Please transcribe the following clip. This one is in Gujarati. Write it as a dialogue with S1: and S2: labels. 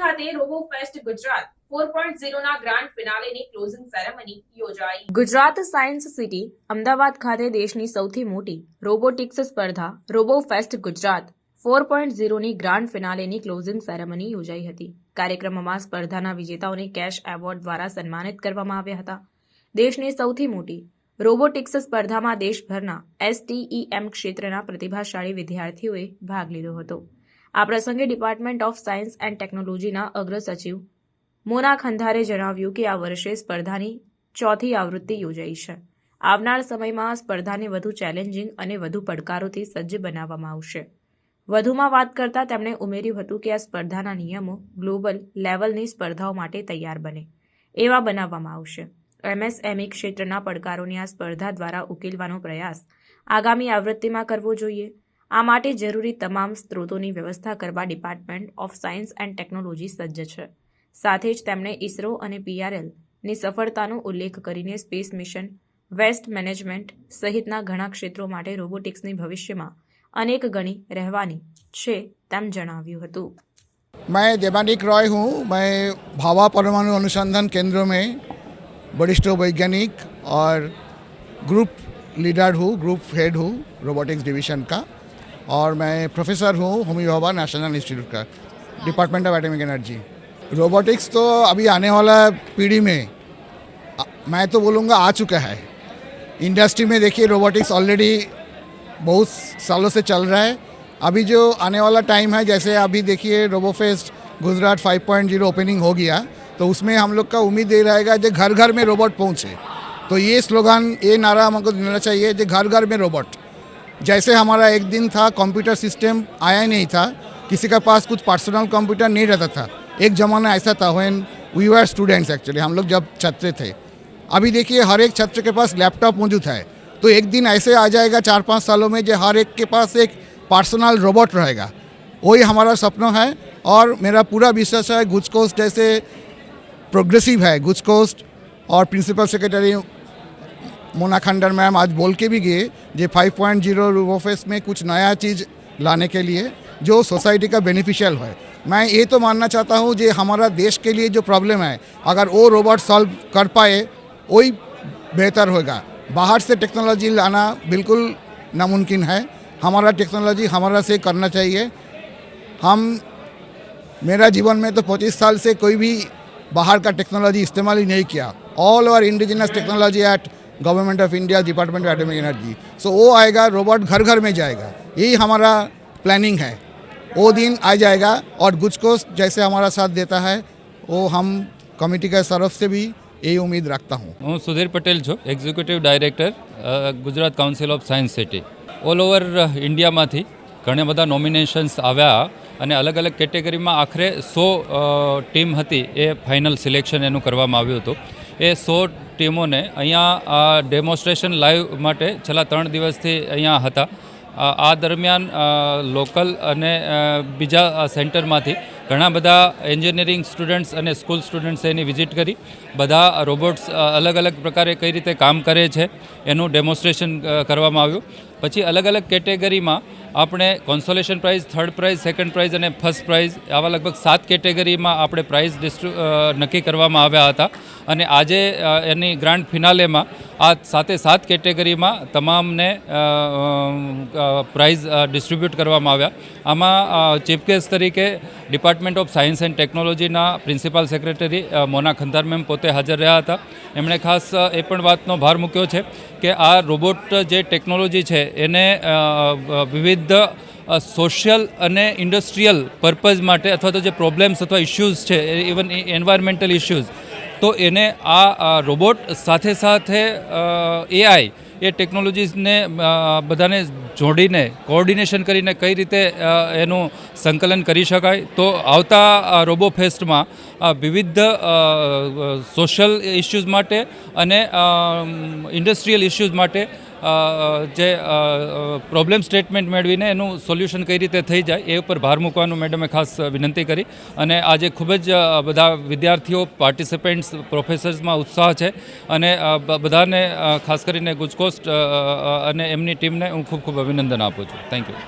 S1: ખાતે robo fest Gujarat
S2: Gujarat science city Ahmedabad ખાતે દેશની સૌથી મોટી રોબોટિક્સ સ્પર્ધા robo fest Gujarat four point ઝીરોની grand ફિનાલેની ક્લોઝિંગ સેરેમની યોજાઈ હતી. કાર્યક્રમમાં સ્પર્ધાના વિજેતાઓને કેશ એવોર્ડ દ્વારા સન્માનિત કરવામાં આવ્યા હતા. દેશની સૌથી મોટી રોબોટિક્સ સ્પર્ધામાં દેશભરના એસટીઈએમ ક્ષેત્રના પ્રતિભાશાળી વિદ્યાર્થીઓએ ભાગ લીધો હતો. આ પ્રસંગે ડિપાર્ટમેન્ટ ઓફ સાયન્સ એન્ડ ટેકનોલોજીના અગ્ર સચિવ મોના ખંધારે જણાવ્યું કે આ વર્ષે સ્પર્ધાની ચોથી આવૃત્તિ યોજાઈ છે. આવનાર સમયમાં સ્પર્ધાને વધુ ચેલેન્જિંગ અને વધુ પડકારોથી સજ્જ બનાવવામાં આવશે. વધુમાં વાત કરતા તેમણે ઉમેર્યું હતું કે આ સ્પર્ધાના નિયમો ગ્લોબલ લેવલની સ્પર્ધાઓ માટે તૈયાર બને એવા બનાવવામાં આવશે. એમએસએમઈ ક્ષેત્રના પડકારોની આ સ્પર્ધા દ્વારા ઉકેલવાનો પ્રયાસ આગામી આવૃત્તિમાં કરવો જોઈએ. આ માટે જરૂરી તમામ સ્ત્રોતોની વ્યવસ્થા કરવા department of science and technology સજ્જ છે સાથે જ તેમણે ઇસરો અને પીઆરએલ ની સફળતાનો ઉલ્લેખ કરીને સ્પેસ મિશન વેસ્ટ મેનેજમેન્ટ સહિતના ઘણા ક્ષેત્રો માટે રોબોટિક્સની ભવિષ્યમાં અનેક ગણી રહેવાની છે તેમ જણાવ્યું હતું
S3: मैं देवानिक रॉय हूँ मैं भाभा परमाणु अनुसंधान केंद्र में वरिष्ठ वैज्ञानिक और ग्रुप लीडर हूँ ग्रुप हेड हूँ रोबोटिक्स डिवीजन का और मैं प्रोफेसर हूँ होमी नेशनल इंस्टीट्यूट का department of atomic energy robotics तो अभी आने वाला पीढ़ी में। मैं तो बोलूँगा आ चुका है। इंडस्ट्री में देखिए रोबोटिक्स ऑलरेडी बहुत सालों से चल रहा है। अभी जो आने वाला टाइम है, जैसे अभी देखिए रोबोफेस्ट गुजरात 5.0 ओपनिंग हो गया तो उसमें हम लोग का उम्मीद ये रहेगा जो घर घर में रोबोट पहुँचे। तो ये स्लोगान ये नारा हमको देना चाहिए, जो घर घर में रोबोट जैसे हमारा एक दिन था कंप्यूटर सिस्टम आया नहीं था, किसी का पास कुछ पर्सनल कंप्यूटर नहीं रहता था। एक ज़माना ऐसा था when we are students actually हम लोग जब छात्र थे। अभी देखिए, हर एक छात्र के पास लैपटॉप मौजूद है। तो एक दिन ऐसे आ जाएगा चार पाँच सालों में, जो हर एक के पास एक पर्सनल रोबोट रहेगा। वही हमारा सपना है और मेरा पूरा विश्वास है गुज कोस्ट जैसे प्रोग्रेसिव है गुज कोस्ट और प्रिंसिपल सेक्रेटरी मोना खंडर मैम आज बोल के भी गए जे 5.0 पॉइंट ज़ीरो रोबोफेस में कुछ नया चीज़ लाने के लिए जो सोसाइटी का बेनिफिशियल है। मैं ये तो मानना चाहता हूँ जो हमारा देश के लिए जो प्रॉब्लम है, अगर वो रोबोट सॉल्व कर पाए, वही बेहतर होगा। बाहर से टेक्नोलॉजी लाना बिल्कुल नामुमकिन है। हमारा टेक्नोलॉजी हमारा से करना चाहिए। हम, मेरा जीवन में तो पच्चीस साल से कोई भी बाहर का टेक्नोलॉजी इस्तेमाल ही नहीं किया। All over indigenous technology at government of India department of atomic energy so वो आएगा रोबोट घर घर में जाएगा यही हमारा प्लानिंग है वो दिन आ जाएगा और गुजकोस जैसे हमारा साथ देता है वो हम कमेटी के तरफ से भी यही उम्मीद रखता हूँ
S4: હું સુધીર પટેલ છું executive director uh, Gujarat council of science city all over ઇન્ડિયામાંથી ઘણા બધા નોમિનેશન્સ આવ્યા અને અલગ અલગ કેટેગરીમાં આખરે સો ટીમ હતી એ ફાઇનલ સિલેક્શન એનું કરવામાં આવ્યું હતું એ સો ટીમોને અહીંયા ડેમોન્સ્ટ્રેશન લાઈવ માટે છેલ્લા ત્રણ દિવસથી અહીંયા હતા. આ દરમિયાન લોકલ અને બીજા સેન્ટરમાંથી ઘણા બધા એન્જિનિયરિંગ સ્ટુડન્ટ્સ અને સ્કૂલ સ્ટુડન્ટ્સે એની વિઝિટ કરી. બધા રોબોટ્સ અલગ અલગ પ્રકારે કઈ રીતે કામ કરે છે એનું ડેમોન્સ્ટ્રેશન કરવામાં આવ્યું. પછી અલગ અલગ કેટેગરીમાં આપણે consolation prize, third prize, second prize અને ફર્સ્ટ પ્રાઇઝ આવા લગભગ સાત કેટેગરીમાં આપણે પ્રાઇઝ ડિસ્ટ્રી નક્કી કરવામાં આવ્યા હતા. અને આજે એની ગ્રાન્ડ ફિનાલેમાં આ સાતે સાત કેટેગરીમાં તમામને પ્રાઇઝ ડિસ્ટ્રીબ્યુટ કરવામાં આવ્યા. આમાં ચીફ ગેસ્ટ તરીકે ડિપાર્ટમેન્ટ ઓફ સાયન્સ એન્ડ ટેકનોલોજીના principal secretary Mona Khandhar ma'am પોતે હાજર રહ્યા હતા. એમણે ખાસ એ પણ વાતનો ભાર મૂક્યો છે કે આ રોબોટ જે ટેકનોલોજી છે એને વિવિધ સોશિયલ અને ઇન્ડસ્ટ્રીયલ પર્પઝ માટે અથવા તો જે પ્રોબ્લેમ્સ અથવા ઇશ્યુઝ છે ઇવન એન્વાયરમેન્ટલ ઇશ્યુઝ તો એને આ રોબોટ સાથે સાથે એઆઈ એ ટેકનોલોજીસને બધાને જોડીને, કોઓર્ડિનેશન કરીને કઈ રીતે એનું સંકલન કરી શકાય. તો આવતા રોબો ફેસ્ટમાં વિવિધ સોશિયલ ઇશ્યુઝ માટે અને ઇન્ડસ્ટ્રીયલ ઇસ્યુઝ માટે જે પ્રોબ્લેમ સ્ટેટમેન્ટ મેળવીને એનું સોલ્યુશન કઈ રીતે થઈ જાય એ ઉપર ભાર મૂકવાનું મેડમે ખાસ વિનંતી કરી. અને આજે ખૂબ જ બધા વિદ્યાર્થીઓ પાર્ટિસિપેન્ટ્સ પ્રોફેસર્સમાં ઉત્સાહ છે. અને બધાને ખાસ કરીને ગુજકોસ્ટ અને એમની ટીમને હું ખૂબ ખૂબ અભિનંદન આપું છું. Thank you